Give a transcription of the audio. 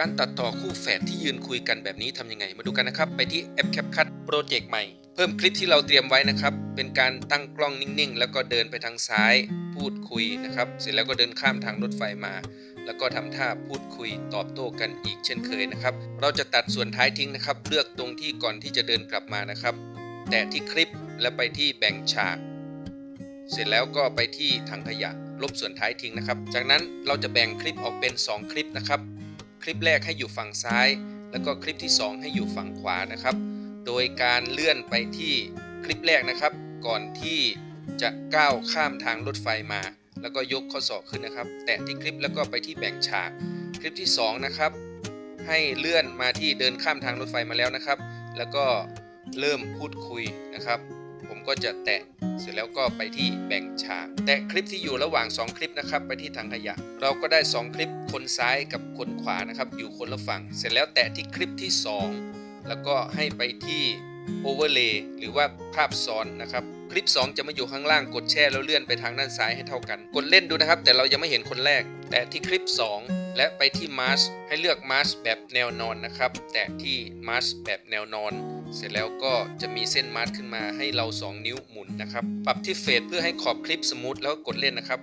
การตัดต่อคู่แฝดที่ยืนคุยกันแบบนี้ทำยังไง มาดูกันนะครับ ไปที่แอป CapCut โปรเจกต์ใหม่ เพิ่มคลิปที่เราเตรียมไว้นะครับ เป็นการตั้งกล้องนิ่งๆ แล้วก็เดินไปทางซ้าย พูดคุยนะครับ เสร็จแล้วก็เดินข้ามทางรถไฟมา แล้วก็ทำท่าพูดคุยตอบโต้กันอีกเช่นเคยนะครับ เราจะตัดส่วนท้ายทิ้งนะครับ เลือกตรงที่ก่อนที่จะเดินกลับมานะครับ แตะที่คลิปแล้วไปที่แบ่งฉาก เสร็จแล้วก็ไปที่ถังขยะ ลบส่วนท้ายทิ้งนะครับ จากนั้นเราจะแบ่งคลิปออกเป็น 2 คลิปนะครับ คลิปแรกให้อยู่ฝั่งซ้าย แล้วก็คลิปที่ 2 ให้อยู่ฝั่งขวานะครับ โดยการเลื่อนไปที่คลิปแรกนะครับ ก่อนที่จะก้าวข้ามทางรถไฟมา แล้วก็ยกข้อศอกขึ้นนะครับ แตะที่คลิปแล้วก็ไปที่แบ่งฉาก คลิปที่ 2 นะครับ ให้เลื่อนมาที่เดินข้ามทางรถไฟมาแล้วนะครับ แล้วก็เริ่มพูดคุยนะครับ ผมก็จะแตะเสร็จแล้วก็ไปที่แบ่งฉาก แตะคลิปที่อยู่ระหว่าง 2 คลิปนะครับไปที่ถังขยะ เราก็ได้ 2 คลิปคนซ้ายกับคนขวานะครับ อยู่คนละฝั่ง เสร็จแล้วแตะที่คลิปที่ 2 แล้วก็ให้ไปที่ Overlay หรือว่าภาพซ้อนนะครับ คลิป 2 จะมาอยู่ข้างล่างกดแช่แล้วเลื่อนไปทางด้านซ้ายให้เท่ากัน กดเล่นดูนะครับ แต่เรายังไม่เห็นคนแรก แตะที่คลิป 2 และไปที่ Mask ให้เลือก Mask แบบแนวนอนนะครับ แตะที่ Mask แบบแนวนอน เสร็จแล้วก็จะมีเส้นมาร์ขึ้นมาให้เรา 2 นิ้วหมุนนะครับ ปรับที่เฟดเพื่อให้ขอบคลิปสมูทแล้วกดเล่นนะครับ